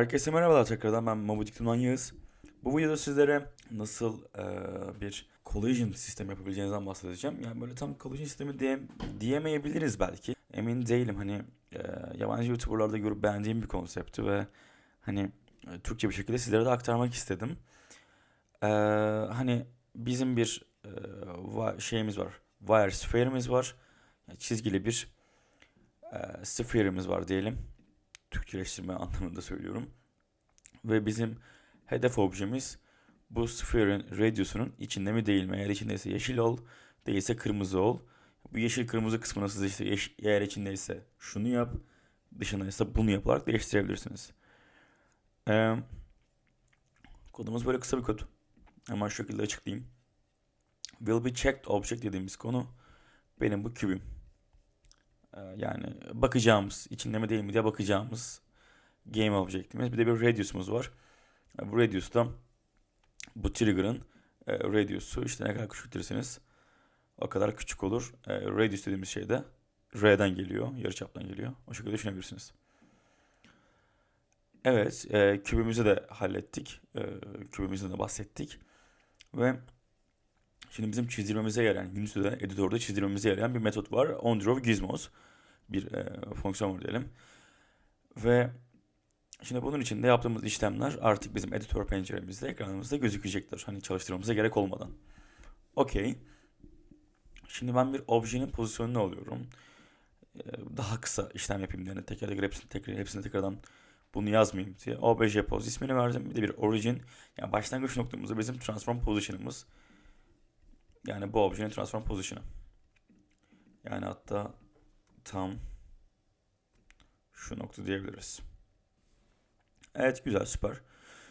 Herkese merhabalar tekrardan ben Mabudik'ten Yağız. Bu videoda sizlere nasıl e, bir collision sistemi yapabileceğinizden bahsedeceğim. Yani böyle tam collision sistemi diye, diyemeyebiliriz belki. Emin değilim hani e, yabancı YouTuber'larda görüp beğendiğim bir konsepti ve hani e, Türkçe bir şekilde sizlere de aktarmak istedim. E, hani bizim bir e, şeyimiz var. Wire sphere'imiz var. Yani çizgili bir e, sphere'imiz var diyelim. Türkçeleştirme anlamında söylüyorum. Ve bizim hedef objemiz bu sphere'in radiusunun içinde mi değil mi? Eğer içindeyse yeşil ol, değilse kırmızı ol. Bu yeşil kırmızı kısmını siz işte eğer içindeyse şunu yap, dışındaysa bunu yaparak değiştirebilirsiniz. Ee, kodumuz böyle kısa bir kod. Hemen şu şekilde açıklayayım. Will be checked object dediğimiz konu benim bu kübüm. Ee, yani bakacağımız, içinde mi değil mi diye bakacağımız game object'imiz. Bir de bir radius'umuz var. Ee, Bu radius'ta bu trigger'ın e, radius'u işte ne kadar küçültürseniz o kadar küçük olur. E, radius dediğimiz şey de R'den geliyor, yarıçaptan geliyor. O şekilde düşünebilirsiniz. Evet, e, kübümüzü de hallettik. E, kübümüzden de bahsettik. Ve Şimdi bizim çizdirmemize yarayan, Unity'de, editörde çizdirmemize yarayan bir metot var. OnDraw Gizmos. Bir e, fonksiyon var diyelim. Ve şimdi bunun için de yaptığımız işlemler artık bizim editör penceremizde, ekranımızda gözükecektir. Hani çalıştırmamıza gerek olmadan. Okey. Şimdi ben bir objenin pozisyonunu alıyorum. E, daha kısa işlem yapayım diye. Yani teker teker hepsini, tekrar, hepsini tekrardan bunu yazmayayım diye. obj pose ismini verdim. Bir de bir origin. Yani başlangıç noktamızda bizim transform position'ımız. Yani bu objenin transform position'ı. Yani hatta tam şu nokta diyebiliriz. Evet güzel süper.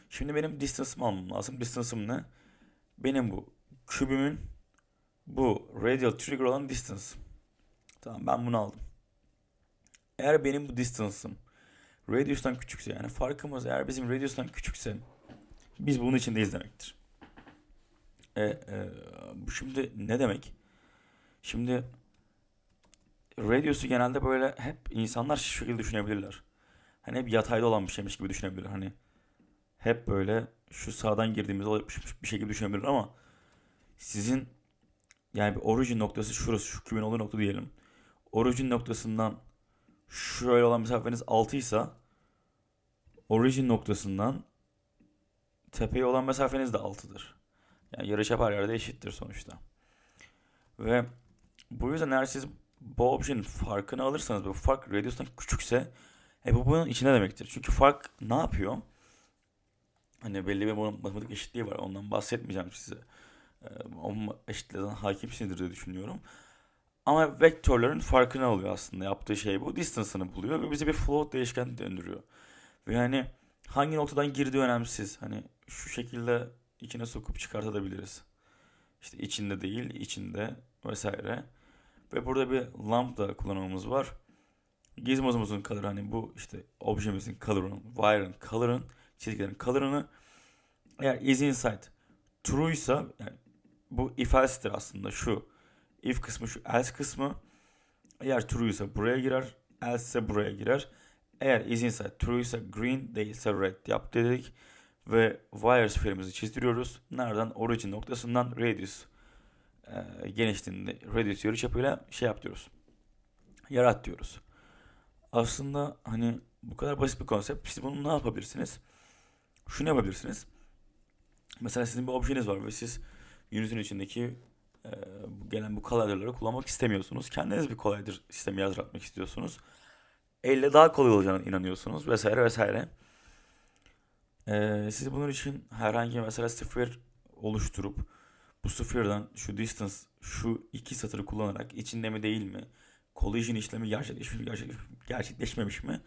Şimdi benim distance'ımı almam lazım. Distance'ım ne? Benim bu kübümün bu radial trigger olan distance. Tamam ben bunu aldım. Eğer benim bu distance'ım radius'tan küçükse yani farkımız eğer bizim radius'tan küçükse biz bunun içindeyiz demektir. E, e, bu şimdi ne demek? Şimdi radius'u genelde böyle hep insanlar şu şekilde düşünebilirler. Hani hep yatayda olan bir şeymiş gibi düşünebilirler. Hani hep böyle şu sağdan girdiğimiz bir şekilde düşünebilirler ama sizin yani bir origin noktası şurası şu kümenin olduğu nokta diyelim. Origin noktasından şöyle olan mesafeniz 6 ise origin noktasından tepeye olan mesafeniz de 6'dır. Yani yarıçap her yerde eşittir sonuçta. Ve bu yüzden eğer siz bu objenin farkını alırsanız bu fark radius'tan küçükse e bu bunun içine demektir. Çünkü fark ne yapıyor? Hani belli bir matematik eşitliği var. Ondan bahsetmeyeceğim size. Ee, o eşitliğden hakimsinizdir diye düşünüyorum. Ama vektörlerin farkını alıyor aslında. Yaptığı şey bu. Distance'ını buluyor ve bize bir float değişken döndürüyor. Ve yani hangi noktadan girdiği önemsiz. Hani şu şekilde içine sokup çıkartabiliriz. İşte içinde değil, içinde vesaire. Ve burada bir lambda kullanımımız var. Gizmozumuzun color hani bu işte objemizin color'ın, wire'ın color'ın, çizgilerin color'ını eğer is inside true ise yani bu if else'tir aslında şu if kısmı şu else kısmı eğer true ise buraya girer else ise buraya girer eğer is inside true ise green değilse red yap dedik ve wire sphere'imizi çizdiriyoruz. Nereden? Origin noktasından radius e, genişliğinde radius yarıçapıyla şey yapıyoruz. Yarat diyoruz. Aslında hani bu kadar basit bir konsept. Siz bunu ne yapabilirsiniz? Şunu yapabilirsiniz. Mesela sizin bir objeniz var ve siz Unity'nin içindeki e, gelen bu collider'ları kullanmak istemiyorsunuz. Kendiniz bir collider sistemi yaratmak istiyorsunuz. Elle daha kolay olacağına inanıyorsunuz vesaire vesaire. Ee, siz bunun için herhangi mesela sıfır oluşturup bu sıfırdan şu distance şu iki satırı kullanarak içinde mi değil mi collision işlemi gerçekleşmiş gerçek, gerçekleşmemiş mi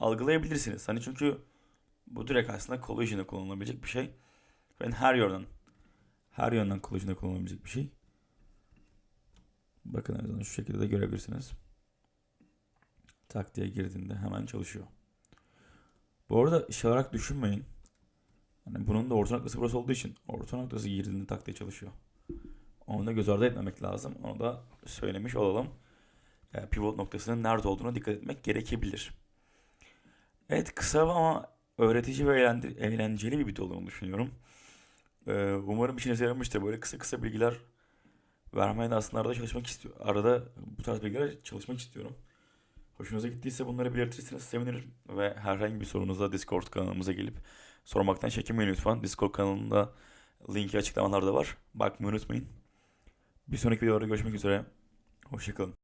algılayabilirsiniz. Hani çünkü bu direkt aslında collision'a kullanılabilecek bir şey. Ben her yönden her yönden collision'a kullanılabilecek bir şey. Bakın en şu şekilde de görebilirsiniz. Tak diye girdiğinde hemen çalışıyor. Bu arada iş olarak düşünmeyin. Hani bunun da orta noktası burası olduğu için orta noktası girdiğinde tak diye çalışıyor. Onu da göz ardı etmemek lazım. Onu da söylemiş olalım. Yani pivot noktasının nerede olduğuna dikkat etmek gerekebilir. Evet kısa ama öğretici ve eğlenceli bir video olduğunu düşünüyorum. Ee, umarım işinize yaramıştır. Böyle kısa kısa bilgiler vermeye de aslında arada çalışmak istiyorum. Arada bu tarz bilgiler çalışmak istiyorum. Hoşunuza gittiyse bunları belirtirseniz sevinirim. Ve herhangi bir sorunuzda Discord kanalımıza gelip sormaktan çekinmeyin lütfen. Discord kanalında linki açıklamalarda var. Bakmayı unutmayın. Bir sonraki videoda görüşmek üzere. Hoşçakalın.